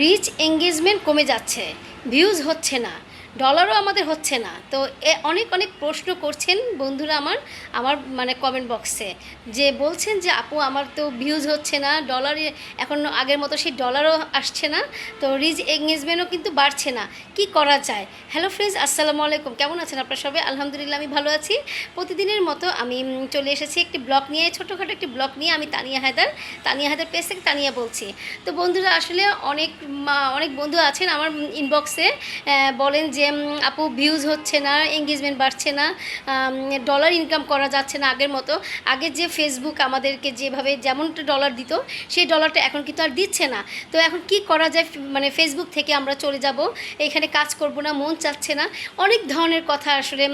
Reach engagement কমে যাচ্ছে views হচ্ছে না। ডলারও আমাদের হচ্ছে না। তো এ অনেক অনেক প্রশ্ন করছেন বন্ধুরা আমার আমার মানে কমেন্ট বক্সে যে বলছেন যে, আপু, আমার তো ভিউজ হচ্ছে না ডলার এখন আগের মতো সেই ডলারও আসছে না, তো রিজ এঙ্গেজমেন্টও কিন্তু বাড়ছে না। কি করা যায়? হ্যালো ফ্রেন্ডস আসসালামু আলাইকুম। কেমন আছেন আপনারা সবাই? আলহামদুলিল্লাহ, আমি ভালো আছি। প্রতিদিনের মতো আমি চলে এসেছি একটি ব্লগ নিয়ে, ছোটোখাটো একটি ব্লগ নিয়ে। আমি তানিয়া হায়দার তানিয়া হায়দার পেজ থেকে তানিয়া বলছি। তো বন্ধুরা, আসলে অনেক অনেক বন্ধু আছেন আমার ইনবক্সে বলেন যে উম, আপু ভিউজ হচ্ছে না এঙ্গেজমেন্ট বাড়ছে না ডলার ইনকাম করা যাচ্ছে না আগের মতো। আগে যে ফেসবুক আমাদেরকে যেভাবে যেমনটা ডলার দিত সেই ডলারটা এখন কিন্তু আর দিচ্ছে না। তো এখন কি করা যায় মানে ফেসবুক থেকে আমরা চলে যাব এখানে কাজ করব না মন চাচ্ছে না। অনেক ধরনের কথা আসলে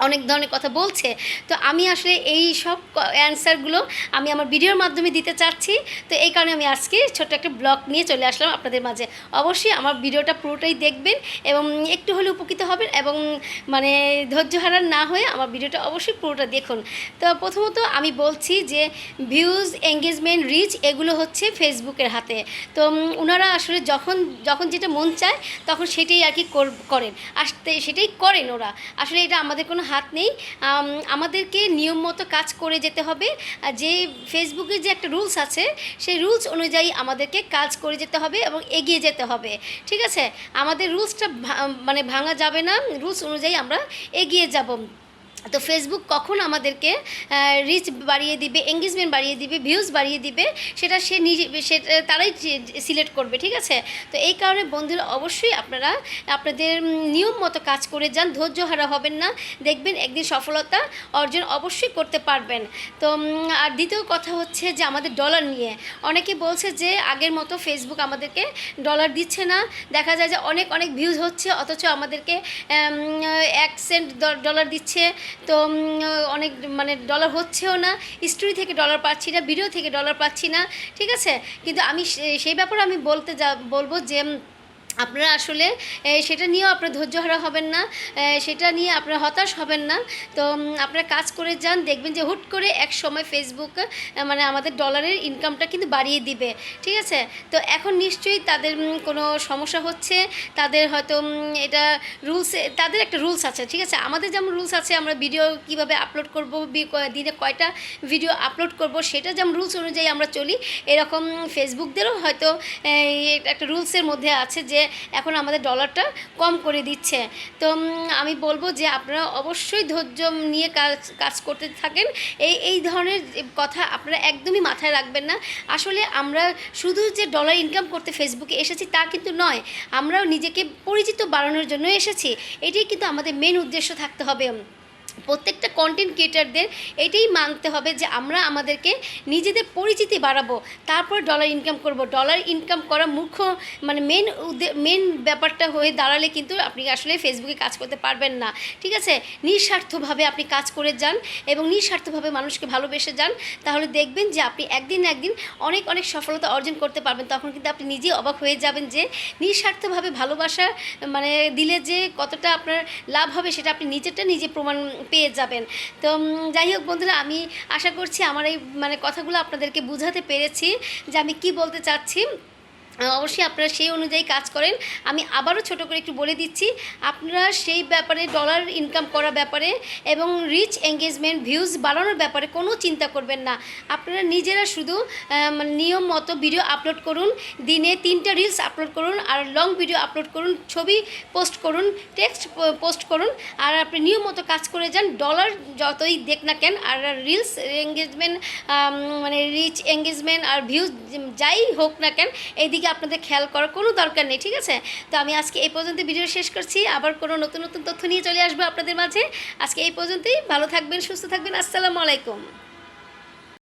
অনেক ধরনের কথা বলছে। তো আমি আসলে এই সব অ্যান্সারগুলো আমি আমার ভিডিওর মাধ্যমে দিতে চাচ্ছি। তো এই কারণে আমি আজকে ছোট্ট একটা ব্লগ নিয়ে চলে আসলাম আপনাদের মাঝে। অবশ্যই আমার ভিডিওটা পুরোটাই দেখবেন এবং একটু হলে উপকৃত হবেন এবং মানে ধৈর্য হারান না হয়ে আমার ভিডিওটা অবশ্যই পুরোটা দেখুন। তো প্রথমত আমি বলছি যে ভিউজ এঙ্গেজমেন্ট রিচ এগুলো হচ্ছে ফেসবুকের হাতে। তো ওনারা আসলে যখন যখন যেটা মন চায় তখন সেটাই আর কি কর- করেন। আসতে সেটাই করেন ওরা। আসলে এটা আমাদের কোনো হাত নেই। আমাদেরকে নিয়ম মতো কাজ করে যেতে হবে। যে ফেসবুকের যে একটা রুলস আছে, সেই রুলস অনুযায়ী আমাদেরকে কাজ করে যেতে হবে এবং এগিয়ে যেতে হবে। ঠিক আছে? আমাদের রুলসটা মানে ভাঙা যাবে না। রুলস অনুযায়ী আমরা এগিয়ে যাব। তো ফেসবুক কখন আমাদেরকে রিচ বাড়িয়ে দিবে এঙ্গেজমেন্ট বাড়িয়ে দিবে ভিউজ বাড়িয়ে দিবে, সেটা সে নিজে সেটা তারাই সিলেক্ট করবে, ঠিক আছে? তো এই কারণে বন্ধুরা অবশ্যই আপনারা আপনাদের নিয়ম মতো কাজ করে যান, ধৈর্য হারা হবেন না, দেখবেন একদিন সফলতা অর্জন অবশ্যই করতে পারবেন। তো আর দ্বিতীয় কথা হচ্ছে যে আমাদের ডলার নিয়ে, অনেকে বলছে যে আগের মতো ফেসবুক আমাদেরকে ডলার দিচ্ছে না, দেখা যায় যে অনেক অনেক ভিউজ হচ্ছে, অথচ আমাদেরকে এক সেন্ট ডলার দিচ্ছে তো অনেক মানে ডলার হচ্ছেও না স্টোরি থেকে ডলার পাচ্ছি না ভিডিও থেকে ডলার পাচ্ছি না, ঠিক আছে? কিন্তু আমি সেই ব্যাপারে আমি বলতে যা, বলব যে আপনারা আসলে সেটা নিয়েও আপনার ধৈর্যহারা হবেন না সেটা নিয়ে আপনারা হতাশ হবেন না। তো আপনারা কাজ করে যান, দেখবেন যে হুট করে এক সময় ফেসবুক মানে আমাদের ডলারের ইনকামটা কিন্তু বাড়িয়ে দিবে, ঠিক আছে? তো এখন নিশ্চয়ই তাদের কোনো সমস্যা হচ্ছে, তাদের হয়তো এটা রুলস তাদের একটা রুলস আছে, ঠিক আছে? আমাদের যেমন রুলস আছে, আমরা ভিডিও কীভাবে আপলোড করব দিনে কয়টা ভিডিও আপলোড করব, সেটা যেমন রুলস অনুযায়ী আমরা চলি, এরকম ফেসবুকদেরও হয়তো একটা রুলসের মধ্যে আছে যে এখন আমাদের ডলারটা কম করে দিচ্ছে। তো আমি বলব যে আপনারা অবশ্যই ধৈর্য নিয়ে কাজ কাজ করতে থাকেন। এই এই ধরনের কথা আপনারা একদমই মাথায় রাখবেন না। আসলে আমরা শুধু যে ডলার ইনকাম করতে ফেসবুকে এসেছি তা কিন্তু নয়, আমরাও নিজেকে পরিচিত বাড়ানোর জন্য এসেছি। এটাই কিন্তু আমাদের মেন উদ্দেশ্য থাকতে হবে। প্রত্যেকটা কন্টেন্ট ক্রিয়েটারদের এটাই মানতে হবে যে আমরা আমাদেরকে নিজেদের পরিচিতি বাড়াবো, তারপর ডলার ইনকাম করব। ডলার ইনকাম করা মুখ্য মানে মেন মেন ব্যাপারটা হয়ে দাঁড়ালে কিন্তু আপনি আসলে ফেসবুকে কাজ করতে পারবেন না। ঠিক আছে? নিঃস্বার্থভাবে আপনি কাজ করে যান এবং নিঃস্বার্থভাবে মানুষকে ভালোবেসে যান, তাহলে দেখবেন যে আপনি একদিন একদিন অনেক অনেক সফলতা অর্জন করতে পারবেন। তখন কিন্তু আপনি নিজেই অবাক হয়ে যাবেন যে নিঃস্বার্থভাবে ভালোবাসা মানে দিলে যে কতটা আপনার লাভ হবে সেটা আপনি নিজেরটা নিজে প্রমাণ পেয়ে যাবেন। তো যাই হোক বন্ধুরা, আমি আশা করছি আমার এই মানে কথাগুলো আপনাদেরকে বুঝাতে পেরেছি যে আমি কি বলতে চাচ্ছি। অবশ্যই আপনারা সেই অনুযায়ী কাজ করেন। আমি আবারও ছোট করে একটু বলে দিচ্ছি, আপনারা সেই ব্যাপারে ডলার ইনকাম করা ব্যাপারে এবং রিচ এঙ্গেজমেন্ট ভিউজ বাড়ানোর ব্যাপারে কোনো চিন্তা করবেন না। আপনারা নিজেরা শুধু মানে নিয়ম মতো ভিডিও আপলোড করুন, দিনে তিনটা রিলস আপলোড করুন আর লং ভিডিও আপলোড করুন, ছবি পোস্ট করুন টেক্সট পোস্ট করুন আর আপনি নিয়ম মতো কাজ করে যান ডলার যতই দেখ না কেন আর রিলস এঙ্গেজমেন্ট মানে রিচ এঙ্গেজমেন্ট আর ভিউজ যাই হোক না কেন, এইদিকে আপনাদের খেয়াল করার কোনো দরকার নেই, ঠিক আছে? তো আমি আজকে এই পর্যন্ত ভিডিও শেষ করছি। আবার কোনো নতুন নতুন তথ্য নিয়ে চলে আসব আপনাদের মাঝে। আজকে এই পর্যন্তই। ভালো থাকবেন, সুস্থ থাকবেন। আসসালামু আলাইকুম।